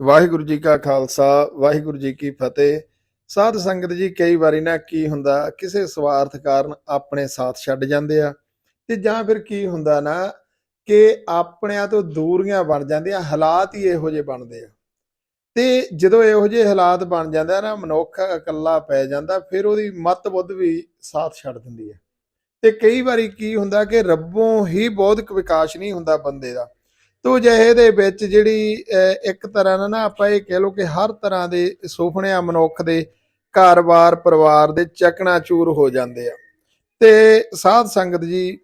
ਵਾਹਿਗੁਰੂ ਜੀ ਕਾ ਖਾਲਸਾ, ਵਾਹਿਗੁਰੂ ਜੀ ਕੀ ਫਤਿਹ। ਸਾਧ ਸੰਗਤ ਜੀ, ਕਈ ਵਾਰੀ ਨਾ ਕੀ ਹੁੰਦਾ, ਕਿਸੇ ਸਵਾਰਥ ਕਾਰਨ ਆਪਣੇ ਸਾਥ ਛੱਡ ਜਾਂਦੇ ਆ ਤੇ ਜਾਂ ਫਿਰ ਕੀ ਹੁੰਦਾ ਨਾ ਕਿ ਆਪਣਿਆਂ ਤੋਂ ਦੂਰੀਆਂ ਬਣ ਜਾਂਦੀਆਂ, ਹਾਲਾਤ ਹੀ ਇਹੋ ਜਿਹੇ ਬਣਦੇ ਆ। ਤੇ ਜਦੋਂ ਇਹੋ ਜਿਹੇ ਹਾਲਾਤ ਬਣ ਜਾਂਦੇ ਆ ਨਾ, ਮਨੁੱਖ ਇਕੱਲਾ ਪੈ ਜਾਂਦਾ, ਫਿਰ ਉਹਦੀ ਮਤ ਬੁੱਧ ਵੀ ਸਾਥ ਛੱਡ ਦਿੰਦੀ ਹੈ ਤੇ ਕਈ ਵਾਰੀ ਕੀ ਹੁੰਦਾ ਕਿ ਰੱਬੋਂ ਹੀ ਬੌਧਿਕ ਵਿਕਾਸ ਨਹੀਂ ਹੁੰਦਾ ਬੰਦੇ ਦਾ। ਤੋ ਜਿਹੇ ਦੇ ਵਿੱਚ ਜਿਹੜੀ ਅਹ, ਇੱਕ ਤਰ੍ਹਾਂ ਨਾਲ ਨਾ ਆਪਾਂ ਇਹ ਕਹਿ ਲਓ ਕਿ ਹਰ ਤਰ੍ਹਾਂ ਦੇ ਸੁਪਨਿਆਂ ਮਨੁੱਖ ਦੇ ਘਰ-ਬਾਰ ਪਰਿਵਾਰ ਦੇ ਚਕਨਾਚੂਰ ਹੋ ਜਾਂਦੇ ਆ। ਤੇ ਸਾਧ ਸੰਗਤ ਜੀ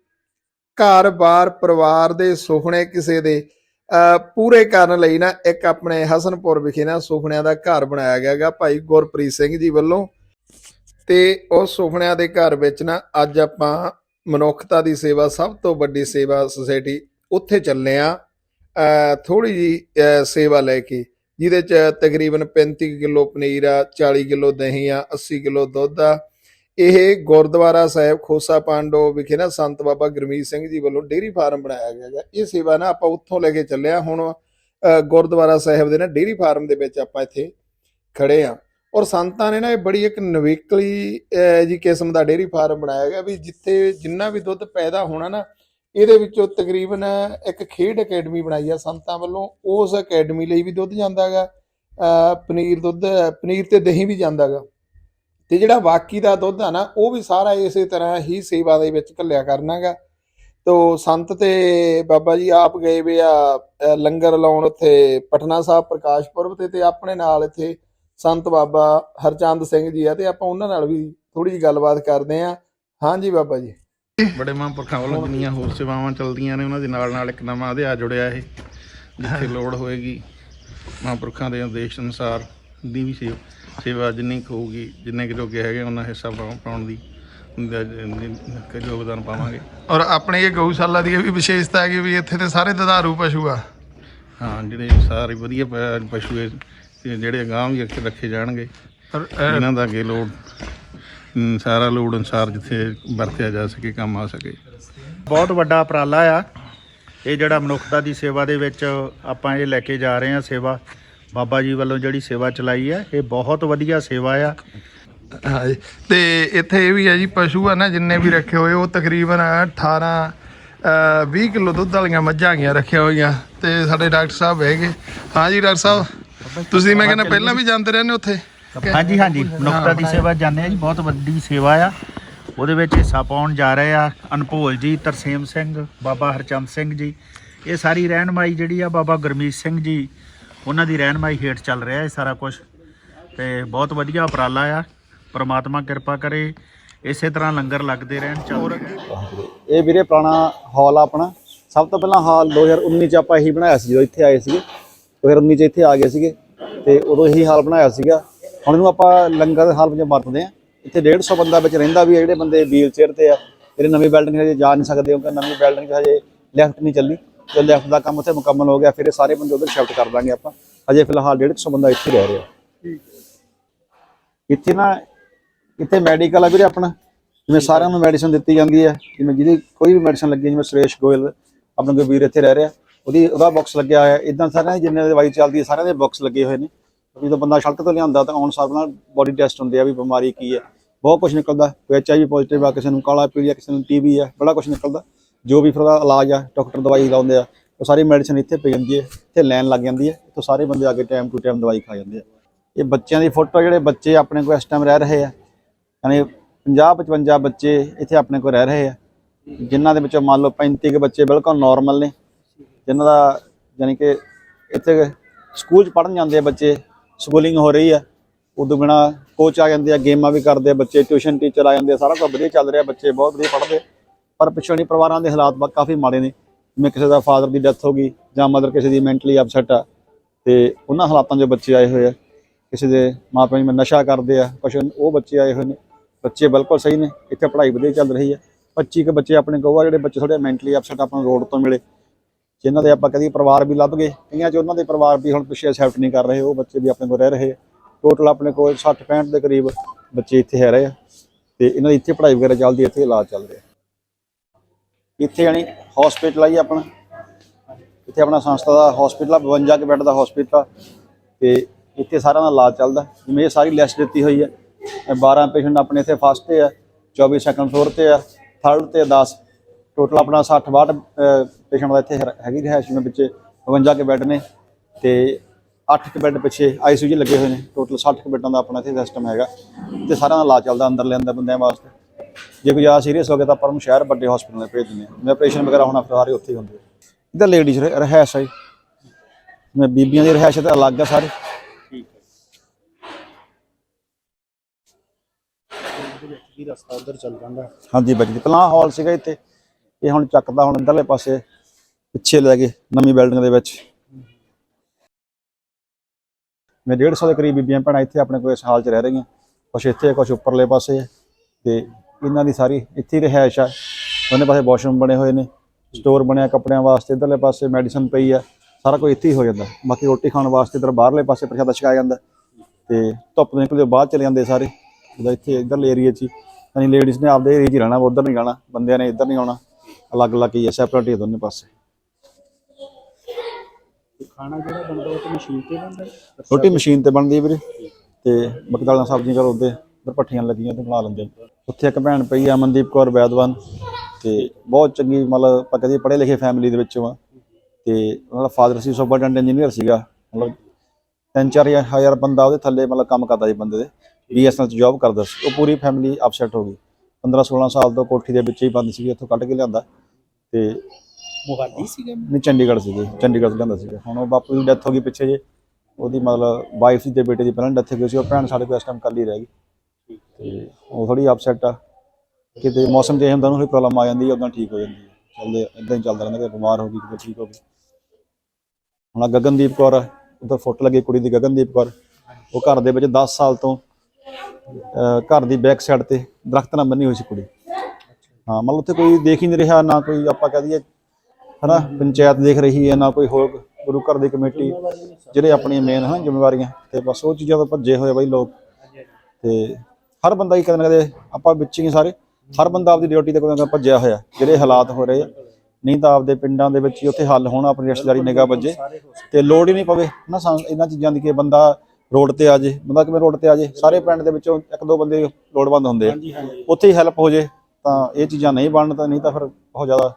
ਘਰ-ਬਾਰ ਪਰਿਵਾਰ ਦੇ ਸੁਪਨੇ ਕਿਸੇ ਦੇ ਅਹ, ਪੂਰੇ ਕਰਨ ਲਈ ਨਾ ਇੱਕ ਆਪਣੇ ਹਸਨਪੁਰ ਵਿਖੇ ਨਾ ਸੁਪਨਿਆਂ ਦਾ ਘਰ ਬਣਾਇਆ ਗਿਆ ਹੈਗਾ ਭਾਈ ਗੁਰਪ੍ਰੀਤ ਸਿੰਘ ਜੀ ਵੱਲੋਂ। ਤੇ ਉਹ ਸੁਪਨਿਆਂ ਦੇ ਘਰ ਵਿੱਚ ਨਾ ਅੱਜ ਆਪਾਂ ਮਨੁੱਖਤਾ ਦੀ ਸੇਵਾ ਸਭ ਤੋਂ ਵੱਡੀ ਸੇਵਾ ਸੁਸਾਇਟੀ ਉੱਥੇ ਚੱਲੇ ਆ। ਥੋੜੀ ਜੀ ਸੇਵਾ ਲੈ ਕੇ, ਜਿਹਦੇ ਚ ਤਕਰੀਬਨ 35 ਕਿਲੋ ਪਨੀਰ ਆ 40 ਕਿਲੋ ਦਹੀਂ ਆ 80 ਕਿਲੋ ਦੁੱਧ ਆ। ਇਹ ਗੁਰਦੁਆਰਾ ਸਾਹਿਬ ਖੋਸਾ ਪਾਂਡੋ ਵਿਖੇ ਨਾ ਸੰਤ ਬਾਬਾ ਗੁਰਮੀਤ ਸਿੰਘ ਜੀ ਵੱਲੋਂ ਡੇਅਰੀ ਫਾਰਮ ਬਣਾਇਆ ਗਿਆ ਹੈਗਾ। ਇਹ ਸੇਵਾ ਨਾ ਆਪਾਂ ਉੱਥੋਂ ਲੈ ਕੇ ਚੱਲਿਆ ਹੁਣ ਗੁਰਦੁਆਰਾ ਸਾਹਿਬ ਦੇ ਨਾ ਡੇਅਰੀ ਫਾਰਮ ਦੇ ਵਿੱਚ ਆਪਾਂ ਇੱਥੇ ਖੜੇ ਆ। ਔਰ ਸੰਤਾਂ ਨੇ ਨਾ ਇਹ ਬੜੀ ਇੱਕ ਨਵੇਕਲੀ ਜੀ ਕਿਸਮ ਦਾ ਡੇਅਰੀ ਫਾਰਮ ਬਣਾਇਆ ਗਿਆ ਵੀ ਜਿੱਥੇ ਜਿੰਨਾ ਵੀ ਦੁੱਧ ਪੈਦਾ ਹੋਣਾ ਨਾ ਇਹਦੇ ਵਿੱਚੋਂ ਤਕਰੀਬਨ ਇੱਕ ਖੇਡ ਅਕੈਡਮੀ ਬਣਾਈ ਆ ਸੰਤਾਂ ਵੱਲੋਂ, ਉਸ ਅਕੈਡਮੀ ਲਈ ਵੀ ਦੁੱਧ ਜਾਂਦਾ ਹੈਗਾ ਪਨੀਰ ਦੁੱਧ, ਪਨੀਰ ਤੇ ਦਹੀਂ ਵੀ ਜਾਂਦਾ ਹੈਗਾ। ਤੇ ਜਿਹੜਾ ਬਾਕੀ ਦਾ ਦੁੱਧ ਆ ਨਾ, ਉਹ ਵੀ ਸਾਰਾ ਇਸੇ ਤਰ੍ਹਾਂ ਹੀ ਸੇਵਾ ਦੇ ਵਿੱਚ ਘੱਲਿਆ ਕਰਨਾਗਾ ਤੋ ਸੰਤ ਤੇ ਬਾਬਾ ਜੀ ਆਪ ਗਏ ਵੇ ਆ ਲੰਗਰ ਲਾਉਣ ਉੱਥੇ ਪਟਨਾ ਸਾਹਿਬ ਪ੍ਰਕਾਸ਼ ਪੁਰਬ ਤੇ ਤੇ ਆਪਣੇ ਨਾਲ ਇੱਥੇ ਸੰਤ ਬਾਬਾ ਹਰਚੰਦ ਸਿੰਘ ਜੀ ਆ, ਤੇ ਆਪਾਂ ਉਹਨਾਂ ਨਾਲ ਵੀ ਥੋੜੀ ਜਿਹੀ ਗੱਲਬਾਤ ਕਰਦੇ ਆ। ਹਾਂਜੀ ਬਾਬਾ ਜੀ। ਬੜੇ ਮਹਾਂਪੁਰਖਾਂ ਵੱਲੋਂ ਜਿੰਨੀਆਂ ਹੋਰ ਸੇਵਾਵਾਂ ਚੱਲਦੀਆਂ ਨੇ ਉਹਨਾਂ ਦੇ ਨਾਲ ਨਾਲ ਇੱਕ ਨਵਾਂ ਅਧਿਆਇ ਜੁੜਿਆ ਇਹ ਜਿੱਥੇ ਲੋੜ ਹੋਏਗੀ ਮਹਾਂਪੁਰਖਾਂ ਦੇ ਆਦੇਸ਼ ਅਨੁਸਾਰ ਦੀ ਵੀ ਸੇਵਾ ਸੇਵਾ ਜਿੰਨੀ ਕੁ ਹੋਊਗੀ ਜਿੰਨੇ ਕੁ ਜੋਗੇ ਹੈਗੇ ਉਹਨਾਂ ਹਿੱਸਾ ਪਾਉ- ਪਾਉਣ ਦੀ ਜ- ਯੋਗਦਾਨ ਪਾਵਾਂਗੇ। ਔਰ ਆਪਣੇ ਇਹ ਗਊਸ਼ਾਲਾ ਦੀ ਇਹ ਵੀ ਵਿਸ਼ੇਸ਼ਤਾ ਹੈ ਕਿ ਵੀ ਇੱਥੇ ਤੇ ਸਾਰੇ ਦੁਧਾਰੂ ਪਸ਼ੂ ਆ। ਹਾਂ ਜਿਹੜੇ ਸਾਰੇ ਵਧੀਆ ਪ- ਪਸ਼ੂ ਇਹ ਜਿਹੜੇ ਗਾਂ ਵੀ ਰੱਖੇ ਜਾਣਗੇ ਅਹ, ਇਹਨਾਂ ਦਾ ਅੱਗੇ ਲੋੜ ਅਮ, ਸਾਰਾ ਲੋੜ ਅਨੁਸਾਰ ਜਿੱਥੇ ਵਰਤਿਆ ਜਾ ਸਕੇ ਕੰਮ ਆ ਸਕੇ। ਬਹੁਤ ਵੱਡਾ ਉਪਰਾਲਾ ਆ। ਇਹ ਜਿਹੜਾ ਮਨੁੱਖਤਾ ਦੀ ਸੇਵਾ ਦੇ ਵਿੱਚ ਆਪਾਂ ਇਹ ਲੈ ਕੇ ਜਾ ਰਹੇ ਹਾਂ ਸੇਵਾ। ਬਾਬਾ ਜੀ ਵੱਲੋਂ ਜਿਹੜੀ ਸੇਵਾ ਚਲਾਈ ਹੈ ਇਹ ਬਹੁਤ ਵਧੀਆ ਸੇਵਾ ਆ। ਹਾਂਜੀ। ਤੇ ਇੱਥੇ ਇਹ ਵੀ ਹੈ ਜੀ ਪਸ਼ੂ ਆ ਨਾ ਜਿੰਨੇ ਵੀ ਰੱਖੇ ਹੋਏ ਉਹ ਤਕਰੀਬਨ 18 ਅਹ, 20 ਕਿਲੋ ਦੁੱਧ ਵਾਲੀਆਂ ਮੱਝਾਂ ਹੈਗੀਆਂ ਰੱਖੀਆਂ ਹੋਈਆਂ। ਤੇ ਸਾਡੇ ਡਾਕਟਰ ਸਾਹਿਬ ਹੈਗੇ। ਹਾਂਜੀ ਡਾਕਟਰ ਸਾਹਿਬ ਤੁਸੀਂ ਮੈਂ ਕਹਿੰਦਾ ਪਹਿਲਾਂ ਵੀ ਜਾਂਦੇ ਰਹਿੰਦੇ ਉੱਥੇ? ਹਾਂਜੀ ਹਾਂਜੀ ਮਨੁੱਖਤਾ ਦੀ ਸੇਵਾ ਜਾਂਦੇ ਆ ਜੀ ਬਹੁਤ ਵੱਡੀ ਸੇਵਾ ਆ। ਉਹਦੇ ਵਿੱਚ ਹਿੱਸਾ ਪਾਉਣ ਜਾ ਰਹੇ ਆ ਅਨਭੋਲ ਜੀ ਤਰਸੇਮ ਸਿੰਘ ਬਾਬਾ ਹਰਚੰਦ ਸਿੰਘ ਜੀ। ਇਹ ਸਾਰੀ ਰਹਿਨਮਾਈ ਜਿਹੜੀ ਆ ਬਾਬਾ ਗੁਰਮੀਤ ਸਿੰਘ ਜੀ ਉਹਨਾਂ ਦੀ ਰਹਿਨਮਾਈ ਹੇਠ ਚੱਲ ਰਿਹਾ ਇਹ ਸਾਰਾ ਕੁਝ ਤੇ ਬਹੁਤ ਵਧੀਆ ਉਪਰਾਲਾ ਆ। ਪ੍ਰਮਾਤਮਾ ਕਿਰਪਾ ਕਰੇ ਇਸੇ ਤਰ੍ਹਾਂ ਲੰਗਰ ਲੱਗਦੇ ਰਹਿਣ ਰਹਿਣ ਇਹ ਵੀਰੇ ਪੁਰਾਣਾ ਹਾਲ ਆ ਆਪਣਾ। ਸਭ ਤੋਂ ਪਹਿਲਾਂ ਹਾਲ 2019 ਚ ਆਪਾਂ ਇਹੀ ਬਣਾਇਆ ਸੀ ਜਦੋਂ ਇੱਥੇ ਆਏ ਸੀਗੇ। 2019 ਚ ਇੱਥੇ ਆ ਗਏ ਸੀਗੇ। ਤੇ ਉਦੋਂ ਇਹੀ ਹਾਲ ਬਣਾਇਆ ਸੀਗਾ। ਹੁਣ ਇਹਨੂੰ ਆਪਾਂ ਲੰਗਰ ਦੇ ਹਾਲ ਵਿੱਚ ਵਰਤਦੇ ਆ ਇੱਥੇ 150 ਬੰਦਾ ਵਿੱਚ ਰਹਿੰਦਾ ਵੀ ਆ ਜਿਹੜੇ ਬੰਦੇ ਵੀਲ ਚੇਅਰ ਤੇ ਆ ਜਿਹੜੇ ਨਵੀਂ ਬਿਲਡਿੰਗ ਹਜੇ ਜਾ ਨਹੀਂ ਸਕਦੇ ਕਿਉਂਕਿ ਨਵੀਂ ਬਿਲਡਿੰਗ ਹਜੇ ਲੈਫਟ ਨਹੀਂ ਚੱਲੀ। ਤੇ ਲੈਫਟ ਦਾ ਕੰਮ ਉੱਥੇ ਮੁਕੰਮਲ ਹੋ ਗਿਆ ਫਿਰ ਇਹ ਸਾਰੇ ਬੰਦੇ ਉਧਰ ਸ਼ਿਫਟ ਕਰ ਦਾਂਗੇ ਆਪਾਂ। ਹਜੇ ਫਿਲਹਾਲ 150 ਬੰਦਾ ਇੱਥੇ ਰਹਿ ਰਿਹਾ। ਇੱਥੇ ਨਾ ਇੱਥੇ ਮੈਡੀਕਲ ਆ ਵੀਰੇ ਆਪਣਾ। ਜਿਵੇਂ ਸਾਰਿਆਂ ਨੂੰ ਮੈਡੀਸਨ ਦਿੱਤੀ ਜਾਂਦੀ ਹੈ ਜਿਵੇਂ ਜਿਹਦੀ ਕੋਈ ਵੀ ਮੈਡੀਸਨ ਲੱਗੀ ਹੈ, ਜਿਵੇਂ ਸੁਰੇਸ਼ ਗੋਇਲ ਆਪਣਾ ਕੋਈ ਵੀਰ ਇੱਥੇ ਰਹਿ ਰਿਹਾ। ਉਹਦੀ ਉਹਦਾ ਬਾਕਸ ਲੱਗਿਆ ਹੋਇਆ। ਇਦਾਂ ਸਾਰਿਆਂ ਦੀ ਜਿੰਨੇ ਦਵਾਈ ਚੱਲਦੀ ਹੈ ਸਾਰਿਆਂ ਦੇ ਬਾਕਸ ਲੱਗੇ ਹੋਏ ਨੇ। ਜਦੋਂ ਬੰਦਾ ਸੜਕ ਤੋਂ ਲਿਆਂਦਾ ਤਾਂ ਆਉਣ ਸਾਰ ਨਾਲ ਬੋਡੀ ਟੈਸਟ ਹੁੰਦੇ ਆ ਵੀ ਬਿਮਾਰੀ ਕੀ ਹੈ ਬਹੁਤ ਕੁਝ ਨਿਕਲਦਾ ਕੋਈ ਐਚਆਈਵੀ ਪੋਜ਼ਿਟਿਵ ਆ, ਕਿਸੇ ਨੂੰ ਕਾਲਾ ਪੀਲੀਆ, ਕਿਸੇ ਨੂੰ ਟੀਬੀ ਆ, ਬੜਾ ਕੁਝ ਨਿਕਲਦਾ। ਜੋ ਵੀ ਫਿਰ ਉਹਦਾ ਇਲਾਜ ਆ ਡਾਕਟਰ ਦਵਾਈ ਲਾਉਂਦੇ ਆ, ਉਹ ਸਾਰੀ ਮੈਡੀਸਨ ਇੱਥੇ ਪਈ ਜਾਂਦੀ ਹੈ ਇੱਥੇ ਲਾਈਨ ਲੱਗ ਜਾਂਦੀ ਹੈ ਇੱਥੋਂ ਸਾਰੇ ਬੰਦੇ ਆ ਕੇ ਟਾਈਮ ਟੂ ਟਾਈਮ ਦਵਾਈ ਖਾ ਜਾਂਦੇ ਆ। ਇਹ ਬੱਚਿਆਂ ਦੀ ਫੋਟੋ ਜਿਹੜੇ ਬੱਚੇ ਆਪਣੇ ਕੋਲ ਇਸ ਟਾਈਮ ਰਹਿ ਰਹੇ ਆ, ਯਾਨੀ 50 55 ਬੱਚੇ ਇੱਥੇ ਆਪਣੇ ਕੋਲ ਰਹਿ ਰਹੇ ਆ, ਜਿਨ੍ਹਾਂ ਦੇ ਵਿੱਚੋਂ ਮੰਨ ਲਓ 35 ਕੁ ਬੱਚੇ ਬਿਲਕੁਲ ਨਾਰਮਲ ਨੇ, ਜਿਨ੍ਹਾਂ ਦਾ ਯਾਨੀ ਕਿ ਇੱਥੇ ਸਕੂਲ 'ਚ ਪੜ੍ਹਨ ਜਾਂਦੇ ਆ ਬੱਚੇ ਸਕੂਲਿੰਗ ਹੋ ਰਹੀ ਆ ਉਦੋਂ ਬਿਨਾ ਕੋਚ ਆ ਜਾਂਦੇ ਆ, ਗੇਮਾਂ ਵੀ ਕਰਦੇ ਆ, ਬੱਚੇ ਟਿਊਸ਼ਨ ਟੀਚਰ ਆ ਜਾਂਦੇ ਆ, ਸਾਰਾ ਕੁਝ ਵਧੀਆ ਚੱਲ ਰਿਹਾ, ਬੱਚੇ ਬਹੁਤ ਵਧੀਆ ਪੜ੍ਹਦੇ ਪਰ ਪਿਛੜੀ ਪਰਿਵਾਰਾਂ ਦੇ ਹਾਲਾਤ ਕਾਫੀ ਮਾੜੇ ਨੇ। ਜਿਵੇਂ ਕਿਸੇ ਦਾ ਫਾਦਰ ਦੀ ਡੈਥ ਹੋ ਗਈ ਜਾਂ ਮਦਰ ਕਿਸੇ ਦੀ ਮੈਂਟਲੀ ਅਪਸੈਟ ਆ, ਤੇ ਉਹਨਾਂ ਹਾਲਾਤਾਂ 'ਚ ਬੱਚੇ ਆਏ ਹੋਏ ਆ। ਕਿਸੇ ਦੇ ਮਾਪਿਆਂ ਜਿਵੇਂ ਨਸ਼ਾ ਕਰਦੇ ਆ, ਕੁਛ ਉਹ ਬੱਚੇ ਆਏ ਹੋਏ ਨੇ। ਬੱਚੇ ਬਿਲਕੁਲ ਸਹੀ ਨੇ, ਇੱਥੇ ਪੜ੍ਹਾਈ ਵਧੀਆ ਚੱਲ ਰਹੀ ਹੈ। 25 ਕੁ ਬੱਚੇ ਆਪਣੇ ਕੋਲ ਆ ਜਿਹੜੇ ਬੱਚੇ ਥੋੜੇ ਮੈਂਟਲੀ ਅਪਸੈਟ ਆਪਾਂ ਨੂੰ ਰੋਡ ਤੋਂ ਮਿਲੇ। ਜਿਨ੍ਹਾਂ ਦੇ ਆਪਾਂ ਕਦੀ ਪਰਿਵਾਰ ਵੀ ਲੱਭ ਗਏ, ਕਈਆਂ 'ਚ ਉਹਨਾਂ ਦੇ ਪਰਿਵਾਰ ਵੀ ਹੁਣ ਪਿੱਛੇ ਅਸੈਪਟ ਨਹੀਂ ਕਰ ਰਹੇ, ਉਹ ਬੱਚੇ ਵੀ ਆਪਣੇ ਕੋਲ ਰਹਿ ਰਹੇ। ਆ ਟੋਟਲ ਆਪਣੇ ਕੋਲ 60 65 ਦੇ ਕਰੀਬ ਬੱਚੇ ਇੱਥੇ ਹੈ ਰਹੇ ਆ ਤੇ ਇਹਨਾਂ ਦੀ ਇੱਥੇ ਪੜ੍ਹਾਈ ਵਗੈਰਾ ਚੱਲਦੀ, ਇੱਥੇ ਇਲਾਜ ਚੱਲ ਰਿਹਾ। ਇੱਥੇ ਯਾਨੀ ਹਸਪੀਟਲ ਆ ਜੀ ਆਪਣਾ। ਇੱਥੇ ਆਪਣਾ ਸੰਸਥਾ ਦਾ ਹਸਪੀਟਲ ਆ 52 ਕੇ ਬੈੱਡ ਦਾ ਹਸਪੀਟਲ ਤੇ ਇੱਥੇ ਸਾਰਿਆਂ ਦਾ ਇਲਾਜ ਚੱਲਦਾ। ਜਿਵੇਂ ਇਹ ਸਾਰੀ ਲਿਸਟ ਦਿੱਤੀ ਹੋਈ ਹੈ ਇਹ 12 ਪੇਸ਼ੈਂਟ ਆਪਣੇ ਇੱਥੇ ਫਸਟ ਤੇ ਆ 24 ਸੈਕੰਡ ਫਲੋਰ ਤੇ ਆ ਥਰਡ ਤੇ 10 ਟੋਟਲ ਆਪਣਾ 60 62 ਪੇਸ਼ੈਂਟ ਦਾ ਇੱਥੇ ਹੈ- ਹੈਗੀ ਰਿਹਾਇਸ਼ ਮੈਂ ਵਿੱਚ 52 ਕੇ ਬੈੱਡ ਨੇ ਤੇ 8 ਕੇ ਬੈੱਡ ਪਿੱਛੇ ਆਈਸੀਯੂ ਜੀ ਲੱਗੇ ਹੋਏ ਨੇ। ਟੋਟਲ 60 ਕੇ ਬੈੱਡਾਂ ਦਾ ਆਪਣਾ ਇੱਥੇ ਸਿਸਟਮ ਹੈਗਾ ਤੇ ਸਾਰਿਆਂ ਦਾ ਇਲਾਜ ਚੱਲਦਾ ਅੰਦਰਲੇ ਅੰਦਰ ਬੰਦਿਆਂ ਵਾਸਤੇ। ਜੇ ਕੋਈ ਜ਼ਿਆਦਾ ਸੀਰੀਅਸ ਹੋ ਗਿਆ ਤਾਂ ਆਪਾਂ ਨੂੰ ਸ਼ਹਿਰ ਵੱਡੇ ਹਸਪੀਟਲ ਦੇ ਭੇਜ ਦਿੰਦੇ ਹਾਂ। ਜਿਵੇਂ ਆਪਰੇਸ਼ਨ ਵਗੈਰਾ ਹੋਣਾ ਫਿਰ ਸਾਰੇ ਉੱਥੇ ਹੀ ਹੁੰਦੇ ਆ। ਇੱਧਰ ਲੇਡੀਜ਼ ਰਹਿਸ਼ ਹੈ ਜੀ। ਮੈਂ ਬੀਬੀਆਂ ਦੀ ਰਹਿਸ਼ ਤਾਂ ਅਲੱਗ ਆ ਸਾਰੇ। ਠੀਕ ਹੈ ਇਹਦੇ ਰਸਤਾ ਉਧਰ ਚੱਲ ਜਾਂਦਾ। ਹਾਂਜੀ ਬੱਜੀ ਪਲਾਹ ਹਾਲ ਸੀਗਾ ਇੱਥੇ। ਇਹ ਹੁਣ ਚੱਕਦਾ ਹੁਣ ਅੰਦਰਲੇ ਪਾਸੇ। ਪਿੱਛੇ ਲੈ ਕੇ ਨਵੀਂ ਬਿਲਡਿੰਗ ਦੇ ਵਿੱਚ। ਮੈਂ 150 ਦੇ ਕਰੀਬ ਬੀਬੀਆਂ ਭੈਣਾਂ ਇੱਥੇ ਆਪਣੇ ਕੋਲ ਇਸ ਹਾਲ 'ਚ ਰਹਿ ਰਹੀਆਂ। ਕੁਛ ਇੱਥੇ, ਕੁਛ ਉੱਪਰਲੇ ਪਾਸੇ ਹੈ ਤੇ ਇਹਨਾਂ ਦੀ ਸਾਰੀ ਇੱਥੇ ਹੀ ਰਹਿائش ਆ। ਦੋਨੇ ਪਾਸੇ ਵਾਸ਼ਰੂਮ ਬਣੇ ਹੋਏ ਨੇ, ਸਟੋਰ ਬਣਿਆ ਕੱਪੜਿਆਂ ਵਾਸਤੇ, ਇਧਰਲੇ ਪਾਸੇ ਮੈਡੀਸਨ ਪਈ ਆ, ਸਾਰਾ ਕੁਝ ਇੱਥੇ ਹੀ ਹੋ ਜਾਂਦਾ। ਬਾਕੀ ਰੋਟੀ ਖਾਣ ਵਾਸਤੇ ਇਧਰ ਬਾਹਰਲੇ ਪਾਸੇ ਪ੍ਰਸ਼ਾਦਾ ਛਕਾਇਆ ਜਾਂਦਾ ਤੇ ਧੁੱਪ ਨਿਕਲਦੇ ਬਾਅਦ ਚਲੇ ਜਾਂਦੇ ਸਾਰੇ। ਉਹਦਾ ਇੱਥੇ ਇਧਰਲੇ ਏਰੀਆ 'ਚ ਯਾਨੀ ਲੇਡੀਜ਼ ਨੇ ਆਪਦੇ ਏਰੀਆ 'ਚ ਰਹਿਣਾ ਉਧਰ ਨਹੀਂ ਜਾਣਾ, ਬੰਦਿਆਂ ਨੇ ਇੱਧਰ ਨਹੀਂ ਆਉਣਾ। ਅਲੱਗ-ਅਲੱਗ ਹੀ ਆ ਸੈਪਰੇਟ ਹੀ ਦੋਨੇ ਪਾਸੇ। ਖਾਣਾ ਜਿਹੜਾ ਬਣਦਾ ਉਹ ਤੇ ਮਸ਼ੀਨ ਤੇ ਬਣਦਾ ਰੋਟੀ ਮਸ਼ੀਨ ਤੇ ਬਣਦੀ ਹੈ ਵੀਰੇ। ਤੇ ਬਕਦਾਲਾਂ ਸਬਜ਼ੀਆਂ ਕਰੋ ਉਹਦੇ ਉਧਰ ਪੱਠੀਆਂ ਲੱਗੀਆਂ ਤੇ ਬਣਾ ਲੈਂਦੇ ਉੱਥੇ ਇੱਕ ਭੈਣ ਪਈ ਆ, ਮਨਦੀਪ ਕੌਰ ਵੈਦਵਾਨ। ਤੇ ਬਹੁਤ ਚੰਗੀ ਮਤਲਬ ਆਪਾਂ ਕਹਦੇ ਪੜ੍ਹੇ ਲਿਖੇ ਫੈਮਿਲੀ ਦੇ ਵਿੱਚੋਂ ਆ। ਤੇ ਉਹਨਾਂ ਦਾ ਫਾਦਰ ਸੀ ਸੁਪਰਡੈਂਟ ਇੰਜੀਨੀਅਰ ਸੀਗਾ। ਮਤਲਬ ਤਿੰਨ ਚਾਰ ਹਜ਼ਾਰ ਹਜ਼ਾਰ ਬੰਦਾ ਉਹਦੇ ਥੱਲੇ ਮਤਲਬ ਕੰਮ ਕਰਦਾ ਸੀ ਬੰਦੇ ਦੇ। ਬੀਐਸਐਨਐਲ ਚ ਜੌਬ ਕਰਦਾ ਸੀ। ਉਹ ਪੂਰੀ ਫੈਮਿਲੀ ਅਪਸੈਟ ਹੋ ਗਈ। 15 16 ਸਾਲ ਤੋਂ ਕੋਠੀ ਦੇ ਵਿੱਚ ਹੀ ਬੰਦ ਸੀ ਉੱਥੋਂ ਕੱਢ ਕੇ ਲਿਆਂਦਾ। ਤੇ ਮੁਹਾਲੀ ਸੀਗਾ ਨਹੀਂ ਚੰਡੀਗੜ੍ਹ ਸੀਗੇ ਚੰਡੀਗੜ੍ਹ ਤੋਂ ਲਿਆਂਦਾ ਸੀਗਾ। ਹੁਣ ਉਹ ਬਾਪੂ ਦੀ ਡੈਥ ਹੋ ਗਈ ਪਿੱਛੇ ਜੇ। ਉਹਦੀ ਮਤਲਬ ਵਾਈਫ ਸੀ ਤੇ ਬੇਟੇ ਦੀ ਪਹਿਲਾਂ ਡੈਥ ਹੋ ਗਈ ਸੀ ਉਹ ਭੈਣ ਸਾਡੇ ਕੋਲ ਇਸ ਟਾਈਮ ਕੱਲੀ ਰਹਿ ਗਈ। ਤੇ ਉਹ ਥੋੜੀ ਅਪਸੈਟ ਆ। ਕਿਤੇ ਮੌਸਮ ਜੇ ਹੁੰਦਾ ਉਹਨੂੰ ਥੋੜੀ ਪ੍ਰੋਬਲਮ ਆ ਜਾਂਦੀ ਹੈ ਉਦਾਂ ਠੀਕ ਹੋ ਜਾਂਦੀ ਹੈ ਚੱਲਦੇ ਇਦਾਂ ਹੀ ਚੱਲਦਾ ਰਹਿੰਦਾ ਕਿ ਬਿਮਾਰ ਹੋ ਗਈ ਕਿਤੇ ਠੀਕ ਹੋ ਗਈ। ਹੁਣ ਗਗਨਦੀਪ ਕੌਰ ਉੱਧਰ ਫੁੱਟ ਲੱਗੀ ਕੁੜੀ ਦੀ ਗਗਨਦੀਪ ਕੌਰ। ਉਹ ਘਰ ਦੇ ਵਿੱਚ 10 ਸਾਲ ਤੋਂ ਘਰ ਦੀ ਬੈਕ ਸਾਈਡ ਤੇ ਦਰਖਤ ਨਾਲ ਬੰਨੀ ਹੋਈ ਸੀ ਕੁੜੀ। ਹਾਂ ਮਤਲਬ ਉੱਥੇ ਕੋਈ ਦੇਖ ਹੀ ਨਹੀਂ ਰਿਹਾ ਨਾ ਕੋਈ ਆਪਾਂ ਕਹਿ ਦਈਏ ਹਨਾ ਪੰਚਾਇਤ ਦੇਖ ਰਹੀ ਹੈ ਨਾ ਕੋਈ ਹੋਰ ਗੁਰੂ ਘਰ ਦੀ ਕਮੇਟੀ ਜਿਹੜੇ ਆਪਣੀਆਂ ਮੇਨ ਹਨ ਜ਼ਿੰਮੇਵਾਰੀਆਂ ਤੇ ਬਸ ਉਹ ਚੀਜ਼ਾਂ ਤੋਂ ਭੱਜੇ ਹੋਏ ਬਈ ਲੋਕ। ਤੇ ਹਰ ਬੰਦਾ ਹੀ ਕਦੇ ਨਾ ਕਦੇ ਆਪਾਂ ਵਿੱਚ ਹੀ ਸਾਰੇ ਹਰ ਬੰਦਾ ਆਪਦੀ ਡਿਊਟੀ ਤੇ ਕੋਈ ਨਾ ਕੋਈ ਭੱਜਿਆ ਹੋਇਆ ਜਿਹੜੇ ਹਾਲਾਤ ਹੋ ਰਹੇ ਆ। ਨਹੀਂ ਤਾਂ ਆਪਦੇ ਪਿੰਡਾਂ ਦੇ ਵਿੱਚ ਹੀ ਉੱਥੇ ਹੱਲ ਹੋਣਾ ਆਪਣੀ ਰਿਸ਼ਤੇਦਾਰੀ ਨਿਗਾਹ ਵੱਜੇ ਤੇ ਲੋੜ ਹੀ ਨਹੀਂ ਪਵੇ ਨਾ ਇਹਨਾਂ ਚੀਜ਼ਾਂ ਦੀ ਕਿ ਬੰਦਾ ਰੋਡ ਤੇ ਆ ਜੇ ਬੰਦਾ ਕਿਵੇਂ ਰੋਡ ਤੇ ਆ ਜੇ ਸਾਰੇ ਪਿੰਡ ਦੇ ਵਿੱਚੋਂ ਇੱਕ ਦੋ ਬੰਦੇ ਲੋੜਵੰਦ ਹੁੰਦੇ ਆ। ਉੱਥੇ ਹੀ ਹੈਲਪ ਹੋ ਜੇ ਤਾਂ ਇਹ ਚੀਜ਼ਾਂ ਨਹੀਂ ਬਣਨ ਤਾਂ ਨਹੀਂ ਤਾਂ ਫਿਰ ਬਹੁਤ ਜ਼ਿਆਦਾ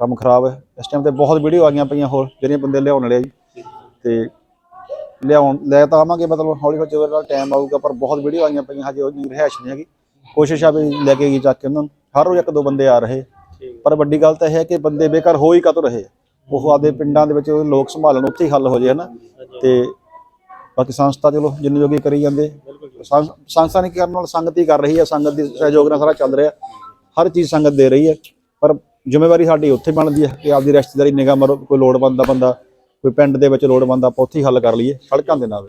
ਕੰਮ ਖਰਾਬ ਹੈ। ਇਸ ਟਾਈਮ ਤੇ ਬਹੁਤ ਵੀਡੀਓ ਆ ਗਈਆਂ ਪਈਆਂ ਹੋਰ ਜਿਹੜੀਆਂ ਬੰਦੇ ਲਿਆਉਣ ਵਾਲੇ ਆ ਜੀ। ਤੇ ਲਿਆਉਣ ਲੈ ਤਾਂ ਆਵਾਂਗੇ ਮਤਲਬ ਹੌਲੀ ਹੌਲੀ ਜਦੋਂ ਟਾਈਮ ਆਊਗਾ ਪਰ ਬਹੁਤ ਵੀਡੀਓ ਆਈਆਂ ਪਈਆਂ ਹਜੇ ਉਹ ਰਹਿائش ਨਹੀਂ ਹੈਗੀ। ਕੋਸ਼ਿਸ਼ ਆ ਵੀ ਲੈ ਕੇ ਗਈ ਚੱਕ ਕੇ ਉਹਨਾਂ ਨੂੰ। ਹਰ ਰੋਜ਼ ਇੱਕ ਦੋ ਬੰਦੇ ਆ ਰਹੇ। ਪਰ ਵੱਡੀ ਗੱਲ ਤਾਂ ਇਹ ਹੈ ਕਿ ਬੰਦੇ ਬੇਕਾਰ ਹੋ ਹੀ ਕਦੋਂ ਰਹੇ ਉਹ ਆਦੇ ਪਿੰਡਾਂ ਦੇ ਵਿੱਚ ਲੋਕ ਸੰਭਾਲਣ ਉੱਥੇ ਹੀ ਹੱਲ ਹੋ ਜੇ ਹਨਾ। ਤੇ ਬਾਕੀ ਸੰਸਥਾ ਚਲੋ ਜਿੰਨੇ ਜੋਗੇ ਕਰੀ ਜਾਂਦੇ। ਸੰਸਥਾ ਨੇ ਕਰਨ ਨਾਲ ਸੰਗਤ ਹੀ ਕਰ ਰਹੀ ਹੈ ਸੰਗਤ ਦੀ ਸਹਿਯੋਗ ਨਾਲ ਸਾਰਾ ਚੱਲ ਰਿਹਾ। ਹਰ ਚੀਜ਼ ਸੰਗਤ ਦੇ ਰਹੀ ਹੈ। ਪਰ ਜ਼ਿੰਮੇਵਾਰੀ ਸਾਡੀ ਉੱਥੇ ਬਣਦੀ ਹੈ ਕਿ ਆਪਦੀ ਰਿਸ਼ਤੇਦਾਰੀ ਨਿਗਾਹ ਮਾਰੋ ਕੋਈ ਲੋੜਵੰਦ ਦਾ ਬੰਦਾ ਕੋਈ ਪਿੰਡ ਦੇ ਵਿੱਚ ਲੋੜਵੰਦ ਆਪਾਂ ਉੱਥੇ ਹੀ ਹੱਲ ਕਰ ਲਈਏ ਸੜਕਾਂ ਦੇ ਨਾਲ।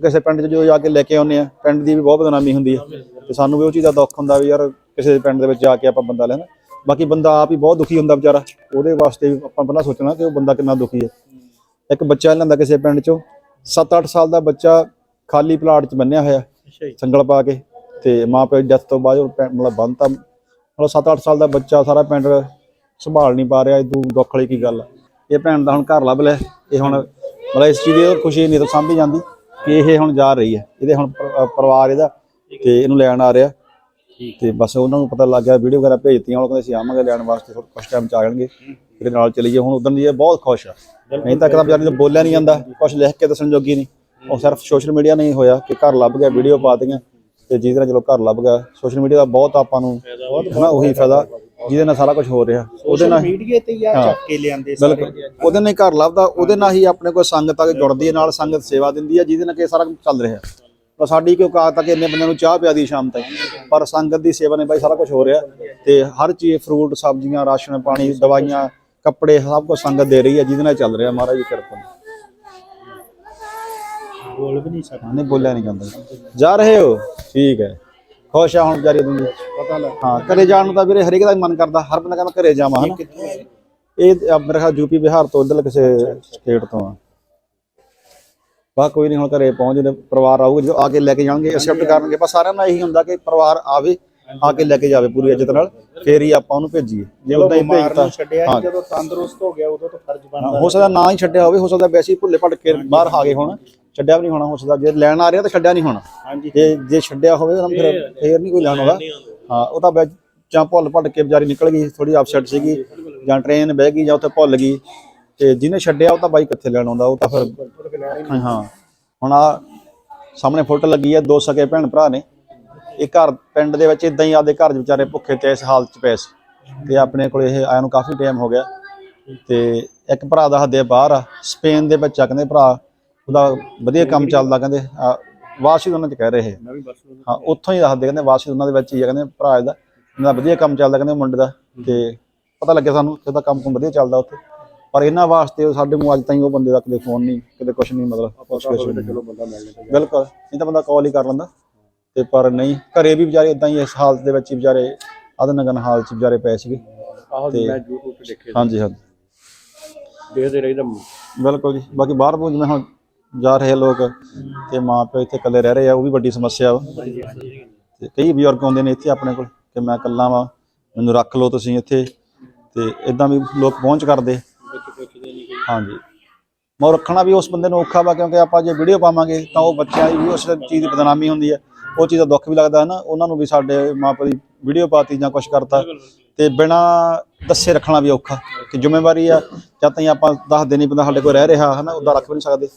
ਕਿਸੇ ਪਿੰਡ 'ਚ ਜੋ ਜਾ ਕੇ ਲੈ ਕੇ ਆਉਂਦੇ ਆ ਪਿੰਡ ਦੀ ਵੀ ਬਹੁਤ ਬਦਨਾਮੀ ਹੁੰਦੀ ਹੈ ਤੇ ਸਾਨੂੰ ਵੀ ਉਹ ਚੀਜ਼ ਦਾ ਦੁੱਖ ਹੁੰਦਾ ਵੀ ਯਾਰ ਕਿਸੇ ਪਿੰਡ ਦੇ ਵਿੱਚ ਜਾ ਕੇ ਆਪਾਂ ਬੰਦਾ ਲੈਣਾ ਬਾਕੀ ਬੰਦਾ ਆਪ ਹੀ ਬਹੁਤ ਦੁਖੀ ਹੁੰਦਾ ਵਿਚਾਰਾ। ਉਹਦੇ ਵਾਸਤੇ ਵੀ ਆਪਾਂ ਪਹਿਲਾਂ ਸੋਚਣਾ ਕਿ ਉਹ ਬੰਦਾ ਕਿੰਨਾ ਦੁਖੀ ਹੈ ਇੱਕ ਬੱਚਾ ਲੈਂਦਾ ਕਿਸੇ ਪਿੰਡ 'ਚੋਂ 7-8 ਸਾਲ ਦਾ ਬੱਚਾ ਖਾਲੀ ਪਲਾਟ 'ਚ ਬੰਨਿਆ ਹੋਇਆ। ਸੰਗਲ ਪਾ ਕੇ। ਤੇ ਮਾਂ ਪਿਓ ਡੈਥ ਤੋਂ ਬਾਅਦ ਉਹ ਮਤਲਬ ਬੰਨਤਾ। ਮਤਲਬ 7-8 ਸਾਲ ਦਾ ਬੱਚਾ ਸਾਰਾ ਪਿੰਡ ਸੰਭਾਲ ਨਹੀਂ ਪਾ ਰਿਹਾ ਇਦੋਂ ਦੁੱਖ ਵਾਲੀ ਕੀ ਗੱਲ ਆ। ਇਹ ਭੈਣ ਦਾ ਹੁਣ ਘਰ ਲੱਭ ਲਿਆ ਇਹ ਹੁਣ ਮਤਲਬ ਇਸ ਚੀਜ਼ ਦੀ ਖੁਸ਼ੀ ਨਹੀਂ ਤਾਂ ਸਾਂਭੀ ਜਾਂਦੀ ਕਿ ਇਹ ਹੁਣ ਜਾ ਰਹੀ ਹੈ। ਇਹਦੇ ਹੁਣ ਪਰਿਵਾਰ ਇਹਦਾ ਤੇ ਇਹਨੂੰ ਲੈਣ ਆ ਰਿਹਾ। ਤੇ ਬਸ ਉਹਨਾਂ ਨੂੰ ਪਤਾ ਲੱਗ ਗਿਆ ਵੀਡੀਓ ਵਗੈਰਾ ਭੇਜਤੀਆਂ ਉਹ ਕਹਿੰਦੇ ਸੀ ਆਵਾਂਗੇ ਲੈਣ ਵਾਸਤੇ ਥੋੜਾ ਕੁਝ ਟਾਈਮ ਚ ਆ ਜਾਣਗੇ। ਇਹਦੇ ਨਾਲ ਚਲੀਏ। ਹੁਣ ਉਦੋਂ ਦੀ ਇਹ ਬਹੁਤ ਖੁਸ਼ ਆ। ਨਹੀਂ ਤਾਂ ਕਦਾਂ ਤੋਂ ਬੋਲਿਆ ਨਹੀਂ ਜਾਂਦਾ ਕੁਝ ਲਿਖ ਕੇ ਦੱਸਣ ਜੋਗੀ ਨਹੀਂ। ਉਹ ਸਿਰਫ ਸੋਸ਼ਲ ਮੀਡੀਆ ਨਹੀਂ ਹੋਇਆ ਕਿ ਘਰ ਲੱਭ ਗਿਆ ਵੀਡੀਓ ਪਾ ਦਿੱਤੀਆਂ। ਤੇ ਜਿਹਦੇ ਨਾਲ ਚਲੋ ਘਰ ਲੱਭ ਗਿਆ ਸੋਸ਼ਲ ਮੀਡੀਆ ਦਾ ਬਹੁਤ ਆਪਾਂ ਨੂੰ ਹਨਾ ਉਹੀ ਫਾਇਦਾ। ਜਿਹਦੇ ਨਾਲ ਸਾਰਾ ਕੁਝ ਹੋ ਰਿਹਾ। ਉਹਦੇ ਨਾਲ ਮੀਡੀਆ ਤੇ ਯਾਰ। ਚੱਕ ਕੇ ਲਿਆਂਦੇ ਸਾਰੇ। ਬਿਲਕੁਲ। ਉਹਦੇ ਨਾਲ ਘਰ ਲੱਭਦਾ ਉਹਦੇ ਨਾਲ ਹੀ ਆਪਣੇ ਕੋਲ ਸੰਗਤ ਆ ਕੇ ਜੁੜਦੀ ਹੈ ਨਾਲ ਸੰਗਤ ਸੇਵਾ ਦਿੰਦੀ ਹੈ ਜਿਹਦੇ ਨਾਲ ਕਿ ਸਾਰਾ ਚੱਲ ਰਿਹਾ। ਪਰ ਸਾਡੀ ਕਿਉਂ ਔਕਾਤ ਤੱਕ ਇੰਨੇ ਬੰਦਿਆਂ ਨੂੰ ਚਾਹ ਪਿਆ ਦੀ ਸ਼ਾਮ ਤੱਕ ਪਰ ਸੰਗਤ ਦੀ ਸੇਵਾ ਨੇ ਬਾਈ ਸਾਰਾ ਕੁਝ ਹੋ ਰਿਹਾ ਤੇ ਹਰ ਚੀਜ਼ ਫਰੂਟ ਸਬਜ਼ੀਆਂ ਰਾਸ਼ਨ ਪਾਣੀ ਦਵਾਈਆਂ ਕੱਪੜੇ ਸਭ ਕੁਝ ਸੰਗਤ ਦੇ ਰਹੀ ਹੈ ਜਿਹਦੇ ਨਾਲ ਚੱਲ ਰਿਹਾ। ਮਹਾਰਾਜ ਦੀ ਕਿਰਪਾ ਬੋਲ ਵੀ ਨਹੀਂ ਸਕਦਾ। ਨਹੀਂ ਬੋਲਿਆ ਨਹੀਂ ਜਾਂਦਾ। ਜਾ ਰਹੇ ਹੋ? ਠੀਕ ਹੈ। ਖੁਸ਼ ਆ ਹੁਣ ਵਿਚਾਰੀ ਤੁੰਦੀ ਪਤਾ ਲੱਗ ਹਾਂ ਘਰੇ ਜਾਣ ਨੂੰ ਤਾਂ ਵੀਰੇ ਹਰੇਕ ਦਾ ਹੀ ਮਨ ਕਰਦਾ ਹਰ ਬੰਦਾ ਕਹਿੰਦਾ ਘਰੇ ਜਾਵਾਂ ਹਨਾ? ਇਹ ਮੇਰੇ ਖਿਆਲ ਯੂਪੀ ਬਿਹਾਰ ਤੋਂ ਇੱਧਰ ਕਿਸੇ ਸਟੇਟ ਤੋਂ ਆ। ਬਾ ਕੋਈ ਨਹੀਂ ਹੁਣ ਘਰੇ ਪਹੁੰਚ ਜੇ ਪਰਿਵਾਰ ਆਊਗਾ ਜਦੋਂ ਆ ਕੇ ਲੈ ਕੇ ਜਾਣਗੇ ਐਕਸੈਪਟ ਕਰਨਗੇ ਪਰ ਸਾਰਿਆਂ ਦਾ ਇਹੀ ਹੁੰਦਾ ਕਿ ਪਰਿਵਾਰ ਆਵੇ ਆ ਕੇ ਲੈ ਕੇ ਜਾਵੇ ਪੂਰੀ ਇੱਜ਼ਤ ਨਾਲ ਫੇਰ ਹੀ ਆਪਾਂ ਉਹਨੂੰ ਭੇਜੀਏ। ਜੇ ਜਦੋਂ ਉਦਾਂ ਹੀ ਬਿਮਾਰ ਭੇਜਤਾ ਨੂੰ ਛੱਡਿਆ ਹਾਂ। ਜਦੋਂ ਤੰਦਰੁਸਤ ਹੋ ਗਿਆ ਉਦੋਂ ਤਾਂ ਫਰਜ਼ ਬਣਦਾ ਹੋ ਸਕਦਾ ਨਾ ਹੀ ਛੱਡਿਆ ਹੋਵੇ ਹੋ ਸਕਦਾ ਵੈਸੇ ਹੀ ਭੁੱਲੇ ਭਟ ਕੇ ਬਾਹਰ ਆ ਗਏ ਹੋਣ ਛੱਡਿਆ ਵੀ ਨਹੀਂ ਹੋਣਾ ਹੋ ਸਕਦਾ ਜੇ ਲੈਣ ਆ ਰਿਹਾ ਤਾਂ ਛੱਡਿਆ ਨਹੀਂ ਹੋਣਾ। ਹਾਂਜੀ। ਜੇ ਜੇ ਛੱਡਿਆ ਹੋਵੇ ਤਾਂ ਫਿਰ ਫੇਰ ਨਹੀਂ ਕੋਈ ਲੈਣ ਆਉਂਦਾ। ਹਾਂ ਉਹ ਤਾਂ ਵਿੱਚ ਜਾਂ ਭੁੱਲ ਭੱਟ ਕੇ ਵਿਚਾਰੀ ਨਿਕਲ ਗਈ ਥੋੜੀ ਅਪਸੈਟ ਸੀਗੀ ਜਾਂ ਟ੍ਰੇਨ ਬਹਿ ਗਈ ਜਾਂ ਉੱਥੇ ਭੁੱਲ ਗਈ ਤੇ ਜਿਹਨੇ ਛੱਡਿਆ ਉਹ ਤਾਂ ਬਾਈ ਕਿੱਥੇ ਲੈਣ ਆਉਂਦਾ ਉਹ ਤਾਂ ਫਿਰ ਹਾਂ, ਹੁਣ ਆ ਸਾਹਮਣੇ ਫੋਟੋ ਲੱਗੀ ਹੈ ਦੋ ਸਕੇ ਭੈਣ ਭਰਾ ਨੇ। ਇਹ ਘਰ ਪਿੰਡ ਦੇ ਵਿੱਚ ਇਦਾਂ ਹੀ ਆਦੇ ਘਰ ਵਿਚਾਰੇ ਭੁੱਖੇ ਤੇ ਇਸ ਹਾਲਤ 'ਚ ਪਏ ਸੀ। ਤੇ ਆਪਣੇ ਕੋਲ ਇਹ ਆਇਆ ਨੂੰ ਕਾਫੀ ਟਾਈਮ ਹੋ ਗਿਆ। ਤੇ ਇੱਕ ਭਰਾ ਦਾ ਹੱਦੇ ਬਾਹਰ ਆ ਸਪੇਨ ਦੇ ਵਿੱਚ ਆ ਕਹਿੰਦੇ ਭਰਾ ਉਹਦਾ ਵਧੀਆ ਕੰਮ ਚੱਲਦਾ ਕਹਿੰਦੇ ਆ, ਵਾਰਸ਼ਿਕ ਉਹਨਾਂ 'ਚ ਕਹਿ ਰਹੇ ਇਹ ਹਾਂ ਉੱਥੋਂ ਹੀ ਦੱਸਦੇ ਕਹਿੰਦੇ ਵਾਰਸ਼ਿਕ ਉਹਨਾਂ ਦੇ ਵਿੱਚ ਹੀ ਆ ਕਹਿੰਦੇ ਭਰਾ ਇਹਦਾ। ਇਹਨਾਂ ਦਾ ਵਧੀਆ ਕੰਮ ਚੱਲਦਾ ਕਹਿੰਦੇ ਮੁੰਡੇ ਦਾ ਤੇ ਪਤਾ ਲੱਗਿਆ ਸਾਨੂੰ ਕਿ ਉਹਦਾ ਕੰਮ ਕੁਮ ਵਧੀਆ ਚੱਲਦਾ ਉੱਥੇ। ਪਰ ਇਹਨਾਂ ਵਾਸਤੇ ਸਾਡੇ ਨੂੰ ਅੱਜ ਤਾਈਂ ਉਹ ਬੰਦੇ ਦਾ ਕਦੇ ਫੋਨ ਨਹੀਂ ਕਦੇ ਕੁਝ ਨਹੀਂ ਮਤਲਬ ਕੁਛ ਨਹੀਂ। ਬਿਲਕੁਲ ਨਹੀਂ ਤਾਂ ਬੰਦਾ ਕਾਲ ਹੀ ਕਰ ਲੈਂਦਾ। ਤੇ ਪਰ ਨਹੀਂ ਘਰੇ ਵੀ ਵਿਚਾਰੇ ਇਦਾਂ ਹੀ ਇਸ ਹਾਲਤ ਦੇ ਵਿੱਚ ਹੀ ਵਿਚਾਰੇ ਅਦਨਗਨ ਹਾਲ ਚ ਵਿਚਾਰੇ ਪਏ ਸੀਗੇ। ਆਹ ਤੇ- ਮੈਂ YouTube ਤੇ ਦੇਖੇ ਹਾਂਜੀ ਹਾਂਜੀ। ਦੇਖਦੇ ਰਹੀਦਾ ਬਿਲਕੁਲ ਜੀ ਬਾਕੀ ਬਾਹਰ ਬੂਰ ਜਿਵੇਂ ਹੁਣ ਜਾ ਰਹੇ ਲੋਕ ਤੇ ਮਾਂ ਪਿਓ ਇੱਥੇ ਇਕੱਲੇ ਰਹਿ ਰਹੇ ਆ, ਉਹ ਵੀ ਵੱਡੀ ਸਮੱਸਿਆ ਵਾ। ਤੇ ਕਈ ਬਜ਼ੁਰਗ ਆਉਂਦੇ ਨੇ ਇੱਥੇ ਆਪਣੇ ਕੋਲ ਕਿ ਮੈਂ ਇਕੱਲਾ ਵਾਂ, ਮੈਨੂੰ ਰੱਖ ਲਓ ਤੁਸੀਂ ਇੱਥੇ। ਤੇ ਇਦਾਂ ਵੀ ਲੋਕ ਪਹੁੰਚ ਕਰਦੇ। ਹਾਂਜੀ। ਮੋ ਰੱਖਣਾ ਵੀ ਉਸ ਬੰਦੇ ਨੂੰ ਔਖਾ ਵਾ, ਕਿਉਂਕਿ ਆਪਾਂ ਜੇ ਵੀਡੀਓ ਪਾਵਾਂਗੇ ਤਾਂ ਉਹ ਬੱਚਿਆਂ ਦੀ ਵੀ ਉਸ ਚੀਜ਼ ਦੀ ਬਦਨਾਮੀ ਹੁੰਦੀ ਹੈ ਉਹ ਚੀਜ਼ ਦਾ ਦੁੱਖ ਵੀ ਲੱਗਦਾ ਹੈ ਨਾ, ਉਹਨਾਂ ਨੂੰ ਵੀ ਸਾਡੇ ਮਾਂ ਪਿਓ ਦੀ ਵੀਡੀਓ ਪਾਤੀ ਜਾਂ ਕੁਝ ਕਰਤਾ। ਤੇ ਬਿਨਾ ਦੱਸੇ ਰੱਖਣਾ ਵੀ ਔਖਾ ਕਿ ਜ਼ਿੰਮੇਵਾਰੀ ਆ ਜਦ ਤਾਈਂ ਆਪਾਂ ਦੱਸਦੇ ਨਹੀਂ ਬੰਦਾ ਸਾਡੇ ਕੋਲ ਰਹਿ ਰਿਹਾ ਹਨਾ, ਉਦਾਂ ਰੱਖ ਵੀ ਨਹੀਂ ਸਕਦੇ।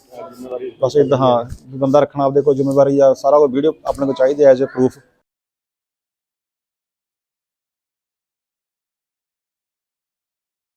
ਬਸ ਇਦਾਂ ਹਾਂ, ਬੰਦਾ ਰੱਖਣਾ ਆਪਦੇ ਕੋਲ ਜ਼ਿੰਮੇਵਾਰੀ ਆ, ਸਾਰਾ ਕੁਝ ਵੀਡੀਓ ਆਪਣੇ ਕੋਲ ਚਾਹੀਦੀ ਐਜ਼ ਅ ਪ੍ਰੂਫ